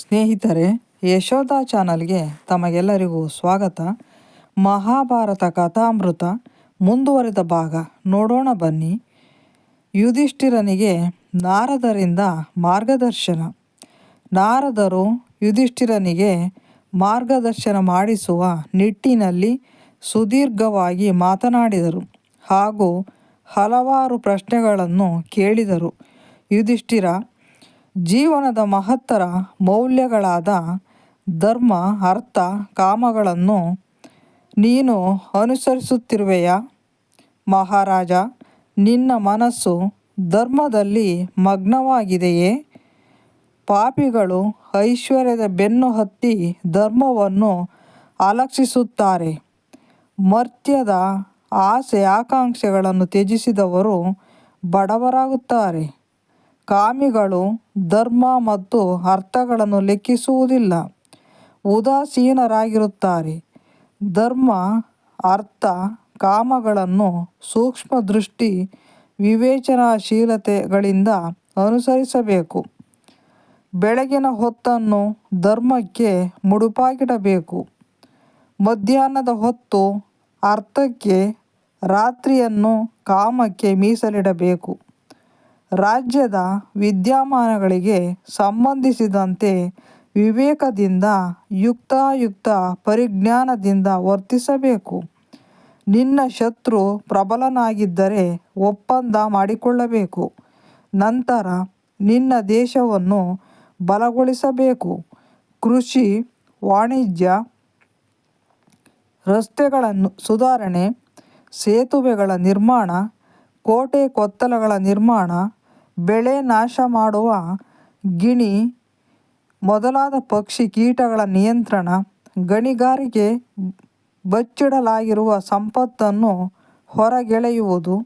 ಸ್ನೇಹಿತರೆ, ಯಶೋಧ ಚಾನಲ್ಗೆ ತಮಗೆಲ್ಲರಿಗೂ ಸ್ವಾಗತ. ಮಹಾಭಾರತ ಕಥಾಮೃತ ಮುಂದುವರೆದ ಭಾಗ ನೋಡೋಣ ಬನ್ನಿ. ಯುಧಿಷ್ಠಿರನಿಗೆ ನಾರದರಿಂದ ಮಾರ್ಗದರ್ಶನ. ನಾರದರು ಯುಧಿಷ್ಠಿರನಿಗೆ ಮಾರ್ಗದರ್ಶನ ಮಾಡಿಸುವ ನಿಟ್ಟಿನಲ್ಲಿ ಸುದೀರ್ಘವಾಗಿ ಮಾತನಾಡಿದರು ಹಾಗೂ ಹಲವಾರು ಪ್ರಶ್ನೆಗಳನ್ನು ಕೇಳಿದರು. ಯುಧಿಷ್ಠಿರ ಜೀವನದ ಮಹತ್ತರ ಮೌಲ್ಯಗಳಾದ ಧರ್ಮ, ಅರ್ಥ, ಕಾಮಗಳನ್ನು ನೀನು ಅನುಸರಿಸುತ್ತಿರುವೆಯಾ? ಮಹಾರಾಜ, ನಿನ್ನ ಮನಸ್ಸು ಧರ್ಮದಲ್ಲಿ ಮಗ್ನವಾಗಿದೆಯೇ? ಪಾಪಿಗಳು ಐಶ್ವರ್ಯದ ಬೆನ್ನು ಹತ್ತಿ ಧರ್ಮವನ್ನು ಅಲಕ್ಷಿಸುತ್ತಾರೆ. ಮರ್ತ್ಯದ ಆಸೆ ಆಕಾಂಕ್ಷೆಗಳನ್ನು ತ್ಯಜಿಸಿದವರು ಬಡವರಾಗುತ್ತಾರೆ. ಕಾಮಿಗಳು ಧರ್ಮ ಮತ್ತು ಅರ್ಥಗಳನ್ನು ಲೆಕ್ಕಿಸುವುದಿಲ್ಲ. ಉದಾಸೀನರಾಗಿರುತ್ತಾರೆ. ಧರ್ಮ, ಅರ್ಥ, ಕಾಮಗಳನ್ನು ಸೂಕ್ಷ್ಮ ದೃಷ್ಟಿ, ವಿವೇಚನಾಶೀಲತೆಗಳಿಂದ ಅನುಸರಿಸಬೇಕು. ಬೆಳಗಿನ ಹೊತ್ತನ್ನು ಧರ್ಮಕ್ಕೆ ಮುಡುಪಾಗಿಡಬೇಕು. ಮಧ್ಯಾಹ್ನದ ಹೊತ್ತು ಅರ್ಥಕ್ಕೆ, ರಾತ್ರಿಯನ್ನು ಕಾಮಕ್ಕೆ ಮೀಸಲಿಡಬೇಕು. ರಾಜ್ಯದ ವಿದ್ಯಮಾನಗಳಿಗೆ ಸಂಬಂಧಿಸಿದಂತೆ ವಿವೇಕದಿಂದ ಯುಕ್ತಾಯುಕ್ತ ಪರಿಜ್ಞಾನದಿಂದ ವರ್ತಿಸಬೇಕು. ನಿನ್ನ ಶತ್ರು ಪ್ರಬಲನಾಗಿದ್ದರೆ ಒಪ್ಪಂದ ಮಾಡಿಕೊಳ್ಳಬೇಕು. ನಂತರ ನಿನ್ನ ದೇಶವನ್ನು ಬಲಗೊಳಿಸಬೇಕು. ಕೃಷಿ, ವಾಣಿಜ್ಯ, ರಸ್ತೆಗಳನ್ನು ಸುಧಾರಣೆ, ಸೇತುವೆಗಳ ನಿರ್ಮಾಣ, ಕೋಟೆ, ಕೊತ್ತಲಗಳ ನಿರ್ಮಾಣ ಬೆಳೆ ನಾಶ ಮಾಡುವ ಗಿಣಿ ಮೊದಲಾದ ಪಕ್ಷಿ ಕೀಟಗಳ ನಿಯಂತ್ರಣ, ಗಣಿಗಾರಿಕೆ ಬಚ್ಚಿಡಲಾಗಿರುವ ಸಂಪತ್ತನ್ನು ಹೊರಗೆಳೆಯುವುದು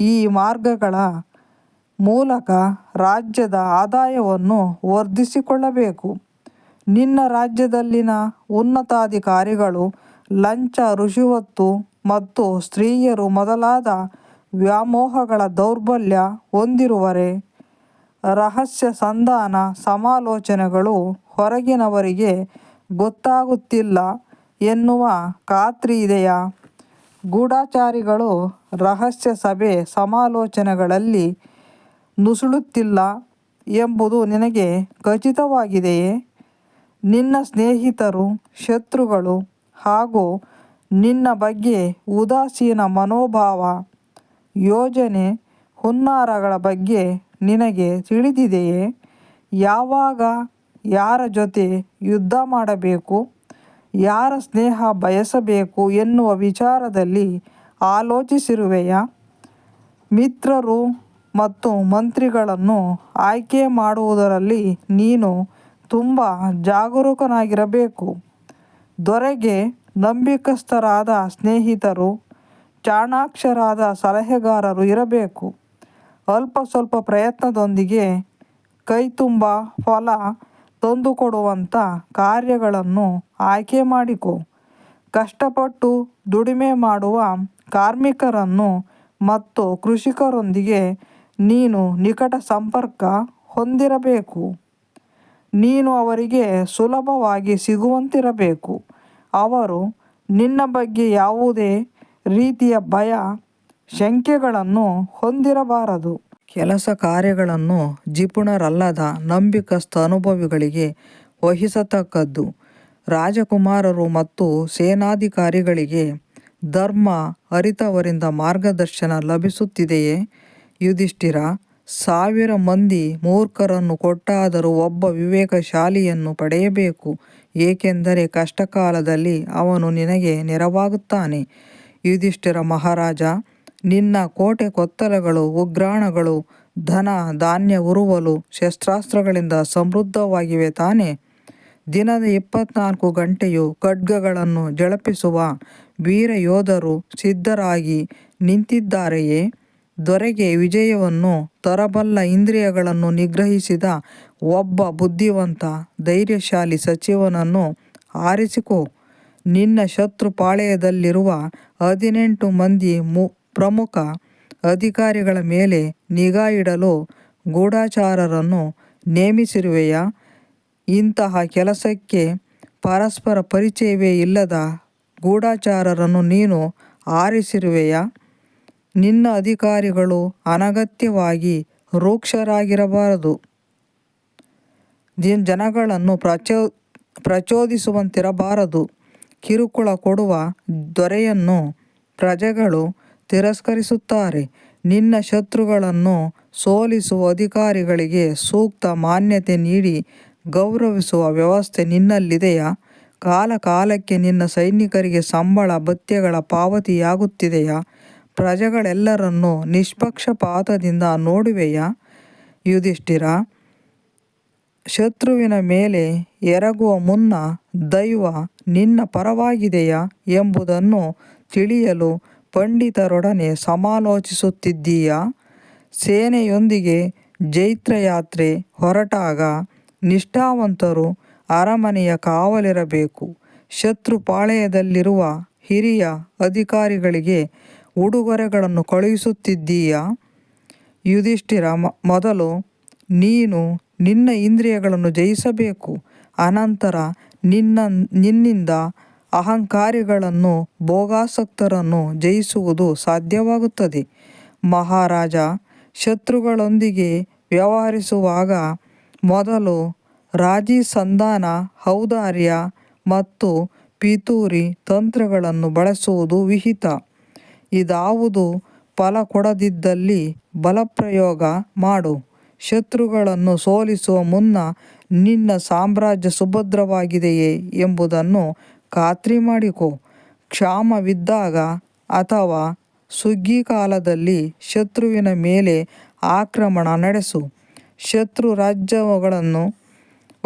ಈ ಮಾರ್ಗಗಳ ಮೂಲಕ ರಾಜ್ಯದ ಆದಾಯವನ್ನು ವರ್ಧಿಸಿಕೊಳ್ಳಬೇಕು. ನಿನ್ನ ರಾಜ್ಯದಲ್ಲಿನ ಉನ್ನತಾಧಿಕಾರಿಗಳು, ಲಂಚ ರುಜುವತ್ತು ಮತ್ತು ಸ್ತ್ರೀಯರು ಮೊದಲಾದ ವ್ಯಾಮೋಹಗಳ ದೌರ್ಬಲ್ಯ ಹೊಂದಿರುವರೆ. ರಹಸ್ಯ ಸಂಧಾನ ಸಮಾಲೋಚನೆಗಳು ಹೊರಗಿನವರಿಗೆ ಗೊತ್ತಾಗುತ್ತಿಲ್ಲ ಎನ್ನುವ ಖಾತ್ರಿ ಇದೆಯಾ? ಗೂಢಚಾರಿಗಳು ರಹಸ್ಯ ಸಭೆ ಸಮಾಲೋಚನೆಗಳಲ್ಲಿ ನುಸುಳುತ್ತಿಲ್ಲ ಎಂಬುದು ನಿನಗೆ ಖಚಿತವಾಗಿದೆಯೇ? ನಿನ್ನ ಸ್ನೇಹಿತರು, ಶತ್ರುಗಳು ಹಾಗೂ ನಿನ್ನ ಬಗ್ಗೆ ಉದಾಸೀನ ಮನೋಭಾವ ಯೋಜನೆ ಹುನ್ನಾರಗಳ ಬಗ್ಗೆ ನಿನಗೆ ತಿಳಿದಿದೆಯೇ? ಯಾವಾಗ ಯಾರ ಜೊತೆ ಯುದ್ಧ ಮಾಡಬೇಕು? ಯಾರ ಸ್ನೇಹ ಬಯಸಬೇಕು ಎನ್ನುವ ವಿಚಾರದಲ್ಲಿ ಆಲೋಚಿಸಿರುವೆಯಾ? ಮಿತ್ರರು ಮತ್ತು ಮಂತ್ರಿಗಳನ್ನು ಆಯ್ಕೆ ಮಾಡುವುದರಲ್ಲಿ ನೀನು ತುಂಬ ಜಾಗರೂಕನಾಗಿರಬೇಕು. ದೊರೆಗೆ ನಂಬಿಕಸ್ಥರಾದ ಸ್ನೇಹಿತರು ಚಾಣಾಕ್ಷರಾದ ಸಲಹೆಗಾರರು ಇರಬೇಕು. ಅಲ್ಪ ಸ್ವಲ್ಪ ಪ್ರಯತ್ನದೊಂದಿಗೆ ಕೈತುಂಬ ಫಲ ತಂದುಕೊಡುವಂಥ ಕಾರ್ಯಗಳನ್ನು ಆಯ್ಕೆ ಮಾಡಿಕೊ. ಕಷ್ಟಪಟ್ಟು ದುಡಿಮೆ ಮಾಡುವ ಕಾರ್ಮಿಕರನ್ನು ಮತ್ತು ಕೃಷಿಕರೊಂದಿಗೆ ನೀನು ನಿಕಟ ಸಂಪರ್ಕ ಹೊಂದಿರಬೇಕು. ನೀನು ಅವರಿಗೆ ಸುಲಭವಾಗಿ ಸಿಗುವಂತಿರಬೇಕು. ಅವರು ನಿನ್ನ ಬಗ್ಗೆ ಯಾವುದೇ ರೀತಿಯ ಭಯ ಶಂಕೆಗಳನ್ನು ಹೊಂದಿರಬಾರದು. ಕೆಲಸ ಕಾರ್ಯಗಳನ್ನು ಜಿಪುಣರಲ್ಲದ ನಂಬಿಕಸ್ಥ ಅನುಭವಿಗಳಿಗೆ ವಹಿಸತಕ್ಕದ್ದು. ರಾಜಕುಮಾರರು ಮತ್ತು ಸೇನಾಧಿಕಾರಿಗಳಿಗೆ ಧರ್ಮ ಅರಿತವರಿಂದ ಮಾರ್ಗದರ್ಶನ ಲಭಿಸುತ್ತಿದೆಯೇ? ಯುಧಿಷ್ಠಿರ, ಸಾವಿರ ಮಂದಿ ಮೂರ್ಖರನ್ನು ಕೊಟ್ಟಾದರೂ ಒಬ್ಬ ವಿವೇಕಶಾಲಿಯನ್ನು ಪಡೆಯಬೇಕು, ಏಕೆಂದರೆ ಕಷ್ಟಕಾಲದಲ್ಲಿ ಅವನು ನಿನಗೆ ನೆರವಾಗುತ್ತಾನೆ. ಯುಧಿಷ್ಠಿರ ಮಹಾರಾಜ, ನಿನ್ನ ಕೋಟೆ ಕೊತ್ತಲಗಳು, ಉಗ್ರಾಣಗಳು, ಧನ, ಧಾನ್ಯ ಉರುವಲು, ಶಸ್ತ್ರಾಸ್ತ್ರಗಳಿಂದ ಸಮೃದ್ಧವಾಗಿವೆ ತಾನೆ? ದಿನದ ಇಪ್ಪತ್ನಾಲ್ಕು ಗಂಟೆಯು ಖಡ್ಗಗಳನ್ನು ಜಳಪಿಸುವ ವೀರ ಯೋಧರು ಸಿದ್ಧರಾಗಿ ನಿಂತಿದ್ದಾರೆಯೇ? ದೊರೆಗೆ ವಿಜಯವನ್ನು ತರಬಲ್ಲ ಇಂದ್ರಿಯಗಳನ್ನು ನಿಗ್ರಹಿಸಿದ ಒಬ್ಬ ಬುದ್ಧಿವಂತ, ಧೈರ್ಯಶಾಲಿ ಸಚಿವನನ್ನು ಆರಿಸಿಕೋ. ನಿನ್ನ ಶತ್ರು ಪಾಳೆಯದಲ್ಲಿರುವ ಹದಿನೆಂಟು ಮಂದಿ ಮು, ಪ್ರಮುಖ ಅಧಿಕಾರಿಗಳ ಮೇಲೆ ನಿಗಾ ಇಡಲು ಗೂಢಚಾರರನ್ನು ನೇಮಿಸಿರುವೆಯಾ? ಇಂತಹ ಕೆಲಸಕ್ಕೆ ಪರಸ್ಪರ ಪರಿಚಯವೇ ಇಲ್ಲದ ಗೂಢಚಾರರನ್ನು ನೀನು ಆರಿಸಿರುವೆಯಾ? ನಿನ್ನ ಅಧಿಕಾರಿಗಳು ಅನಗತ್ಯವಾಗಿ ರೂಕ್ಷರಾಗಿರಬಾರದು. ಜನಗಳನ್ನು ಪ್ರಚೋ, ಪ್ರಚೋದಿಸುವಂತಿರಬಾರದು. ಕಿರುಕುಳ ಕೊಡುವ ದೊರೆಯನ್ನು ಪ್ರಜೆಗಳು ತಿರಸ್ಕರಿಸುತ್ತಾರೆ. ನಿನ್ನ ಶತ್ರುಗಳನ್ನು ಸೋಲಿಸುವ ಅಧಿಕಾರಿಗಳಿಗೆ ಸೂಕ್ತ ಮಾನ್ಯತೆ ನೀಡಿ ಗೌರವಿಸುವ ವ್ಯವಸ್ಥೆ ನಿನ್ನಲ್ಲಿದೆಯಾ? ಕಾಲ ಕಾಲಕ್ಕೆ ನಿನ್ನ ಸೈನಿಕರಿಗೆ ಸಂಬಳ ಭತ್ಯೆಗಳ ಪಾವತಿಯಾಗುತ್ತಿದೆಯಾ? ಪ್ರಜೆಗಳೆಲ್ಲರನ್ನೂ ನಿಷ್ಪಕ್ಷಪಾತದಿಂದ ನೋಡುವೆಯಾ? ಯುಧಿಷ್ಠಿರ ಶತ್ರುವಿನ ಮೇಲೆ ಎರಗುವ ಮುನ್ನ ದೈವ ನಿನ್ನ ಪರವಾಗಿದೆಯಾ ಎಂಬುದನ್ನು ತಿಳಿಯಲು ಪಂಡಿತರೊಡನೆ ಸಮಾಲೋಚಿಸುತ್ತಿದ್ದೀಯಾ? ಸೇನೆಯೊಂದಿಗೆ ಜೈತ್ರಯಾತ್ರೆ ಹೊರಟಾಗ ನಿಷ್ಠಾವಂತರು ಅರಮನೆಯ ಕಾವಲಿರಬೇಕು. ಶತ್ರು ಪಾಳೆಯದಲ್ಲಿರುವ ಹಿರಿಯ ಅಧಿಕಾರಿಗಳಿಗೆ ಉಡುಗೊರೆಗಳನ್ನು ಕಳುಹಿಸುತ್ತಿದ್ದೀಯಾ? ಯುಧಿಷ್ಠಿರ ಮೊದಲು ನೀನು ನಿನ್ನ ಇಂದ್ರಿಯಗಳನ್ನು ಜಯಿಸಬೇಕು. ಅನಂತರ ನಿನ್ನ, ನಿನ್ನಿಂದ ಅಹಂಕಾರಿಗಳನ್ನು, ಭೋಗಾಸಕ್ತರನ್ನು ಜಯಿಸುವುದು ಸಾಧ್ಯವಾಗುತ್ತದೆ. ಮಹಾರಾಜ, ಶತ್ರುಗಳೊಂದಿಗೆ ವ್ಯವಹರಿಸುವಾಗ ಮೊದಲು ರಾಜಿ ಸಂಧಾನ, ಔದಾರ್ಯ ಮತ್ತು ಪಿತೂರಿ ತಂತ್ರಗಳನ್ನು ಬಳಸುವುದು ವಿಹಿತ. ಇದಾವುದು ಫಲ ಕೊಡದಿದ್ದಲ್ಲಿ ಬಲಪ್ರಯೋಗ ಮಾಡು. ಶತ್ರುಗಳನ್ನು ಸೋಲಿಸುವ ಮುನ್ನ ನಿನ್ನ ಸಾಮ್ರಾಜ್ಯ ಸುಭದ್ರವಾಗಿದೆಯೇ ಎಂಬುದನ್ನು ಖಾತ್ರಿ ಮಾಡಿಕೊ. ಕ್ಷಾಮವಿದ್ದಾಗ ಅಥವಾ ಸುಗ್ಗಿ ಕಾಲದಲ್ಲಿ ಶತ್ರುವಿನ ಮೇಲೆ ಆಕ್ರಮಣ ನಡೆಸು. ಶತ್ರು ರಾಜ್ಯಗಳನ್ನು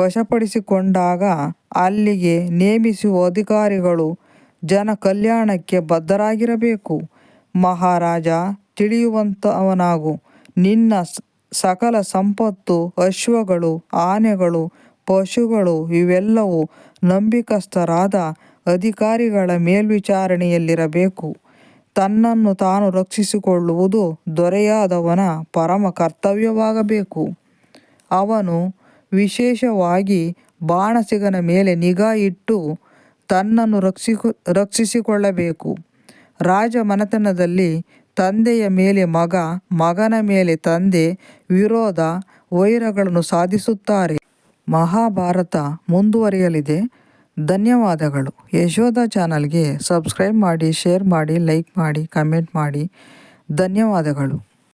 ವಶಪಡಿಸಿಕೊಂಡಾಗ ಅಲ್ಲಿಗೆ ನೇಮಿಸುವ ಅಧಿಕಾರಿಗಳು ಜನ ಕಲ್ಯಾಣಕ್ಕೆ ಬದ್ಧರಾಗಿರಬೇಕು. ಮಹಾರಾಜ ತಿಳಿಯುವಂತವನಾಗು. ನಿನ್ನ ಸಕಲ ಸಂಪತ್ತು, ಅಶ್ವಗಳು, ಆನೆಗಳು, ಪಶುಗಳು ಇವೆಲ್ಲವೂ ನಂಬಿಕಸ್ಥರಾದ ಅಧಿಕಾರಿಗಳ ಮೇಲ್ವಿಚಾರಣೆಯಲ್ಲಿರಬೇಕು. ತನ್ನನ್ನು ತಾನು ರಕ್ಷಿಸಿಕೊಳ್ಳುವುದು ದೊರೆಯಾದವನ ಪರಮ ಕರ್ತವ್ಯವಾಗಬೇಕು. ಅವನು ವಿಶೇಷವಾಗಿ ಬಾಣಸಿಗನ ಮೇಲೆ ನಿಗಾ ಇಟ್ಟು ತನ್ನನ್ನು ರಕ್ಷಿಕು ರಕ್ಷಿಸಿಕೊಳ್ಳಬೇಕು. ರಾಜಮನೆತನದಲ್ಲಿ ತಂದೆಯ ಮೇಲೆ ಮಗ, ಮಗನ ಮೇಲೆ ತಂದೆ ವಿರೋಧ ವೈರಗಳನ್ನು ಸಾಧಿಸುತ್ತಾರೆ. ಮಹಾಭಾರತ ಮುಂದುವರಿಯಲಿದೆ. ಧನ್ಯವಾದಗಳು. ಯಶೋದ ಚಾನಲ್ಗೆ ಸಬ್ಸ್ಕ್ರೈಬ್ ಮಾಡಿ, ಶೇರ್ ಮಾಡಿ, ಲೈಕ್ ಮಾಡಿ, ಕಮೆಂಟ್ ಮಾಡಿ. ಧನ್ಯವಾದಗಳು.